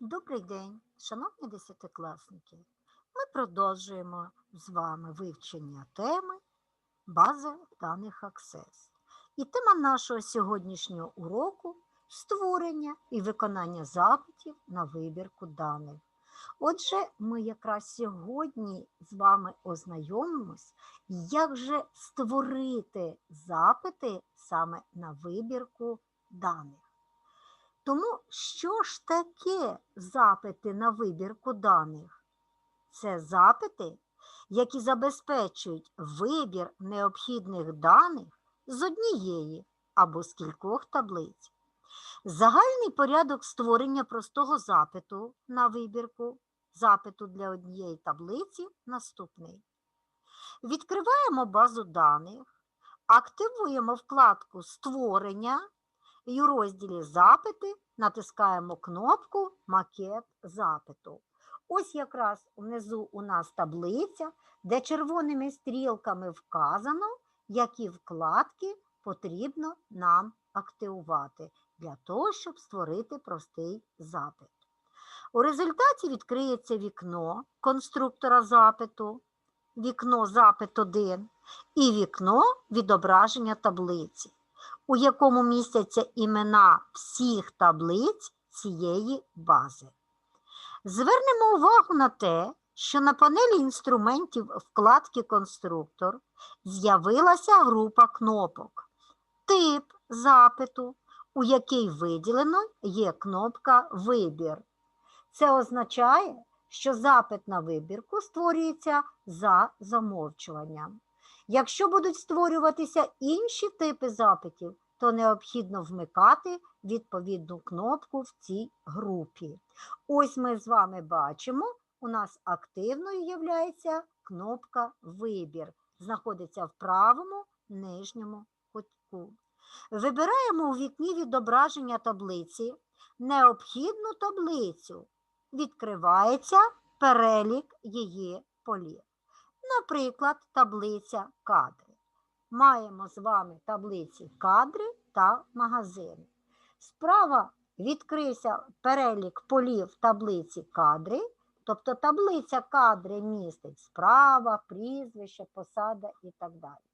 Добрий день, шановні десятикласники. Ми продовжуємо з вами вивчення теми бази даних Access. І тема нашого сьогоднішнього уроку створення і виконання запитів на вибірку даних. Отже, ми якраз сьогодні з вами ознайомимось, як же створити запити саме на вибірку даних. Тому що ж таке запити на вибірку даних? Це запити, які забезпечують вибір необхідних даних з однієї або з кількох таблиць. Загальний порядок створення простого запиту на вибірку запиту для однієї таблиці наступний. Відкриваємо базу даних, активуємо вкладку Створення і у розділі Запити натискаємо кнопку Макет запиту. Ось якраз внизу у нас таблиця, де червоними стрілками вказано, які вкладки потрібно нам активувати для того, щоб створити простий запит. У результаті відкриється вікно конструктора запиту, вікно запит 1 і вікно відображення таблиці у якому містяться імена всіх таблиць цієї бази. Звернемо увагу на те, що на панелі інструментів вкладки Конструктор з'явилася група кнопок. Тип запиту, у який виділено є кнопка Вибір. Це означає, що запит на вибірку створюється за замовчуванням. Якщо будуть створюватися інші типи запитів, то необхідно вмикати відповідну кнопку в цій групі. Ось ми з вами бачимо, у нас активною є кнопка Вибір. Знаходиться в правому нижньому кутку. Вибираємо у вікні відображення таблиці необхідну таблицю. Відкривається перелік її полів. Наприклад, таблиця кадри. Маємо з вами таблиці кадри та магазини. Справа відкрився перелік полів таблиці кадри, тобто таблиця кадри містить справа, прізвище, посада і так далі.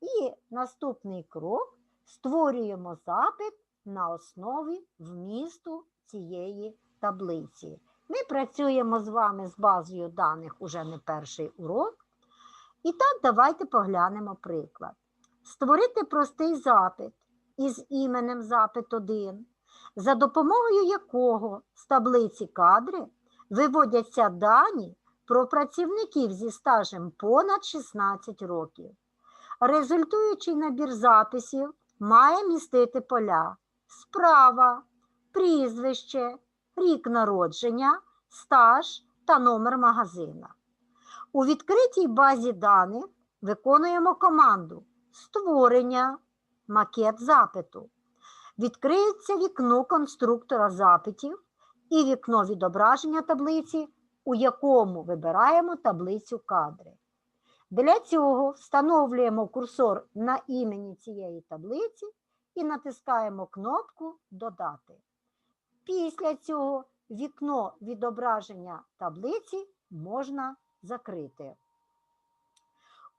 І наступний крок створюємо запит на основі вмісту цієї таблиці. Ми працюємо з вами з базою даних уже не перший урок. І так, давайте поглянемо приклад. Створити простий запит із іменем запит 1, за допомогою якого з таблиці кадри виводяться дані про працівників зі стажем понад 16 років. Результуючий набір записів має містити поля справа, прізвище рік народження, стаж та номер магазина. У відкритій базі даних виконуємо команду Створення, макет запиту. Відкриється вікно конструктора запитів і вікно відображення таблиці, у якому вибираємо таблицю кадри. Для цього встановлюємо курсор на імені цієї таблиці і натискаємо кнопку Додати. Після цього вікно відображення таблиці можна закрити.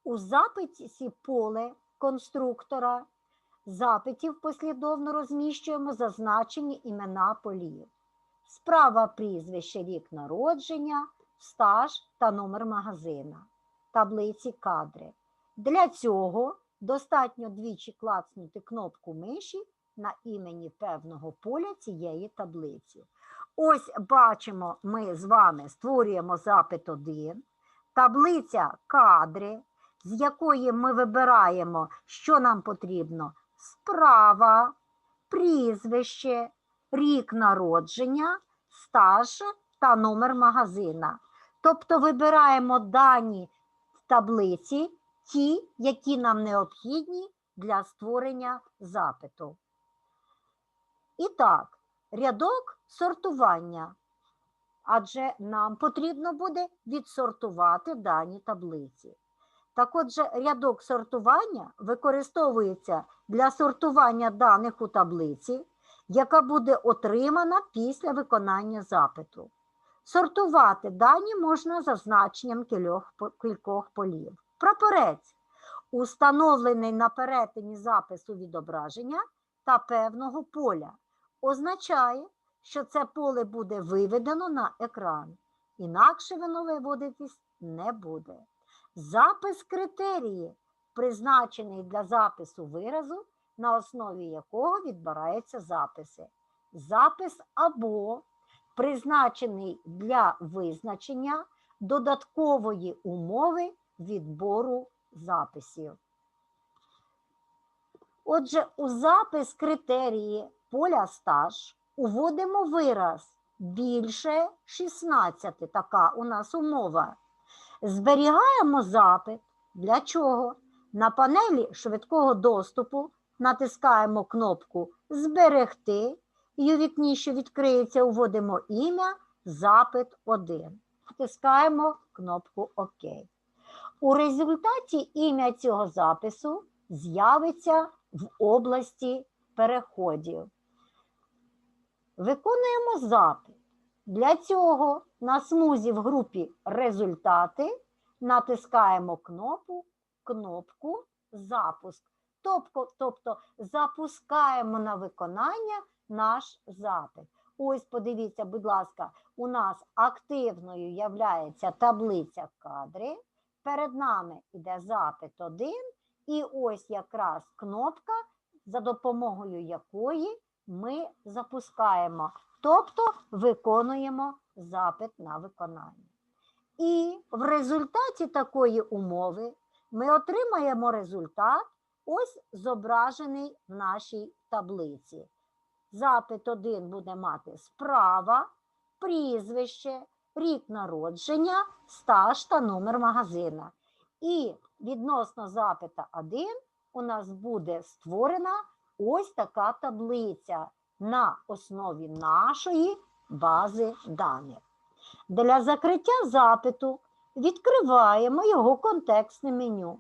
У запиті поле конструктора запитів послідовно розміщуємо зазначені імена полів. Справа прізвище вік народження, стаж та номер магазина, таблиці кадри. Для цього достатньо двічі клацнути кнопку миші на імені певного поля цієї таблиці. Ось бачимо, ми з вами створюємо запит 1, таблиця кадри, з якої ми вибираємо, що нам потрібно: справа, прізвище, рік народження, стаж та номер магазина. Тобто вибираємо дані в таблиці, ті, які нам необхідні для створення запиту. І так, рядок сортування. Адже нам потрібно буде відсортувати дані таблиці. Так отже, рядок сортування використовується для сортування даних у таблиці, яка буде отримана після виконання запиту. Сортувати дані можна за значенням кількох, полів. Прапорець установлений на перетині запису відображення та певного поля, означає, що це поле буде виведено на екран, інакше воно виводитись не буде. Запис критерії, призначений для запису виразу, на основі якого відбираються записи. Запис або призначений для визначення додаткової умови відбору записів. Отже, у запис критерії поля стаж уводимо вираз більше 16. Така у нас умова. Зберігаємо запит. Для чого? На панелі швидкого доступу натискаємо кнопку Зберегти і у вікні, що відкриється, уводимо ім'я Запит 1. Натискаємо кнопку ОК. У результаті ім'я цього запису з'явиться в області переходів. Виконуємо запит. Для цього на смузі в групі Результати натискаємо кнопку, кнопку Запуск. Тобто, тобто запускаємо на виконання наш запит. Ось подивіться, будь ласка, у нас активною являється таблиця кадри. Перед нами йде запит 1, і ось якраз кнопка, за допомогою якої ми запускаємо, тобто виконуємо запит на виконання. І в результаті такої умови ми отримаємо результат, ось зображений в нашій таблиці. Запит 1 буде мати справа, прізвище, рік народження, стаж та номер магазина. І відносно запита 1 у нас буде створена ось така таблиця на основі нашої бази даних. Для закриття запиту відкриваємо його контекстне меню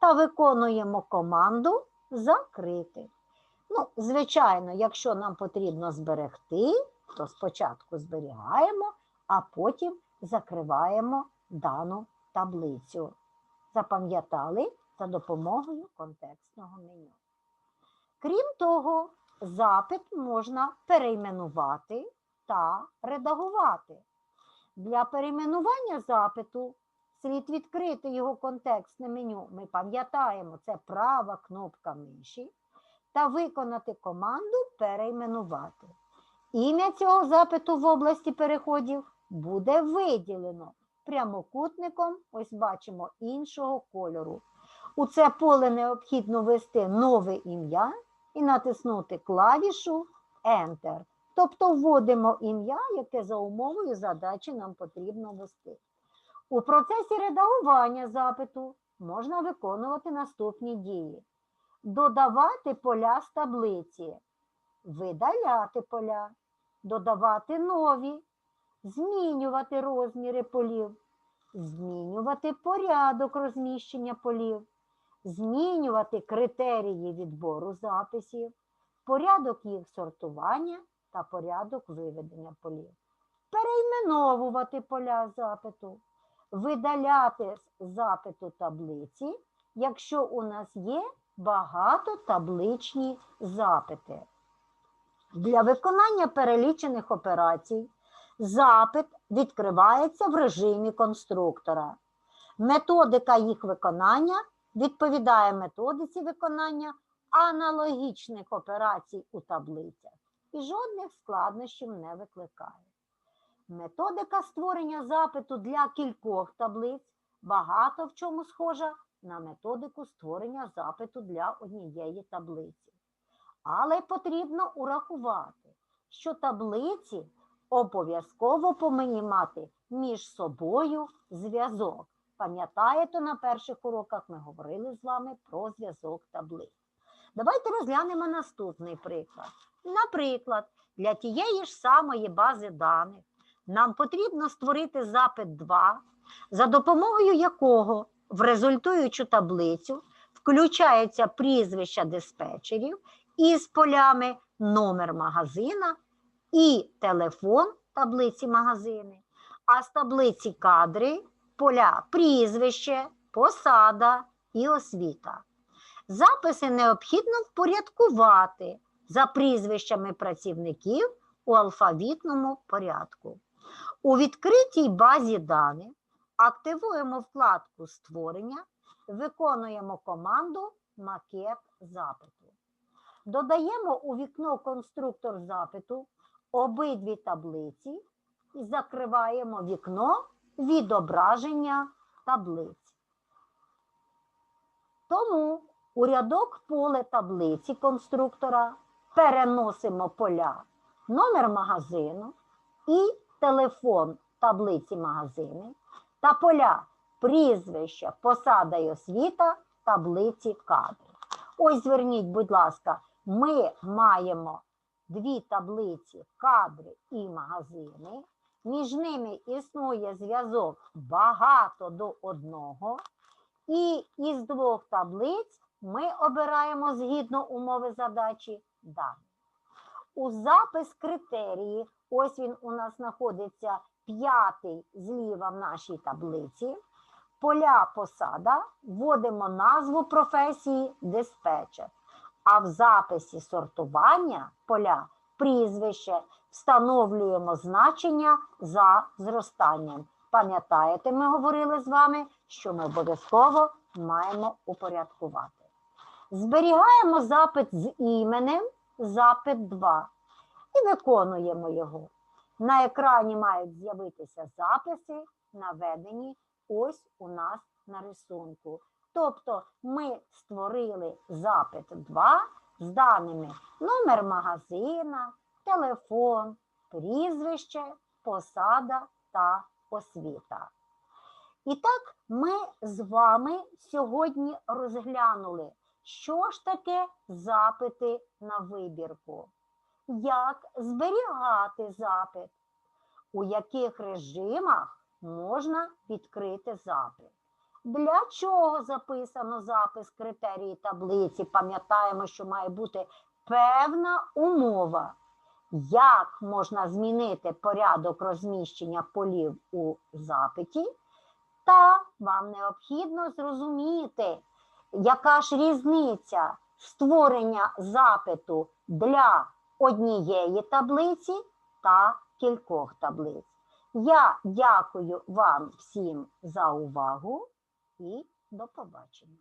та виконуємо команду Закрити. Ну, звичайно, якщо нам потрібно зберегти, то спочатку зберігаємо, а потім закриваємо дану таблицю. Запам'ятали за допомогою контекстного меню. Крім того, запит можна перейменувати та редагувати. Для перейменування запиту слід відкрити його контекстне меню. Ми пам'ятаємо, це права кнопка миші та виконати команду перейменувати. Ім'я цього запиту в області переходів буде виділено прямокутником, ось бачимо, іншого кольору. У це поле необхідно ввести нове ім'я і натиснути клавішу Enter. Тобто вводимо ім'я, яке за умовою задачі нам потрібно ввести. У процесі редагування запиту можна виконувати наступні дії. Додавати поля з таблиці, видаляти поля, додавати нові, змінювати розміри полів, змінювати порядок розміщення полів, змінювати критерії відбору записів, порядок їх сортування та порядок виведення полів, перейменовувати поля запиту, видаляти з запиту таблиці, якщо у нас є багатотабличні запити. Для виконання перелічених операцій запит відкривається в режимі конструктора. Методика їх виконання відповідає методиці виконання аналогічних операцій у таблицях і жодних складнощів не викликає. Методика створення запиту для кількох таблиць багато в чому схожа на методику створення запиту для однієї таблиці. Але потрібно урахувати, що таблиці обов'язково повинні мати між собою зв'язок. Пам'ятаєте, на перших уроках ми говорили з вами про зв'язок таблиць. Давайте розглянемо наступний приклад. Наприклад, для тієї ж самої бази даних нам потрібно створити запит 2, за допомогою якого в результуючу таблицю включаються прізвища диспетчерів із полями номер магазина і телефон таблиці магазини, а з таблиці кадри поля прізвище, посада і освіта. Записи необхідно впорядкувати за прізвищами працівників у алфавітному порядку. У відкритій базі даних активуємо вкладку Створення, виконуємо команду Макет запиту. Додаємо у вікно конструктор запиту обидві таблиці і закриваємо вікно відображення таблиць. Тому у рядок поле таблиці конструктора переносимо поля номер магазину і телефон таблиці магазини та поля прізвища, посада й освіта таблиці кадрів. Ось зверніть, будь ласка, ми маємо дві таблиці кадри і магазини. Між ними існує зв'язок багато до одного. І із двох таблиць ми обираємо згідно умови задачі дані. У запис критерії, ось він у нас знаходиться п'ятий зліва в нашій таблиці. Поля посада вводимо назву професії диспетчер. А в записі сортування поля прізвище встановлюємо значення за зростанням. Пам'ятаєте, ми говорили з вами, що ми обов'язково маємо упорядкувати. Зберігаємо запит з іменем, запит 2 і виконуємо його. На екрані мають з'явитися записи, наведені ось у нас на рисунку. Тобто ми створили запит 2 з даними номер магазина, телефон, прізвище, посада та освіта. І так ми з вами сьогодні розглянули, що ж таке запити на вибірку, як зберігати запит, у яких режимах можна відкрити запит. Для чого записано запис критерії таблиці? Пам'ятаємо, що має бути певна умова. Як можна змінити порядок розміщення полів у запиті? Та вам необхідно зрозуміти, яка ж різниця створення запиту для однієї таблиці та кількох таблиць. Я дякую вам всім за увагу і до побачення.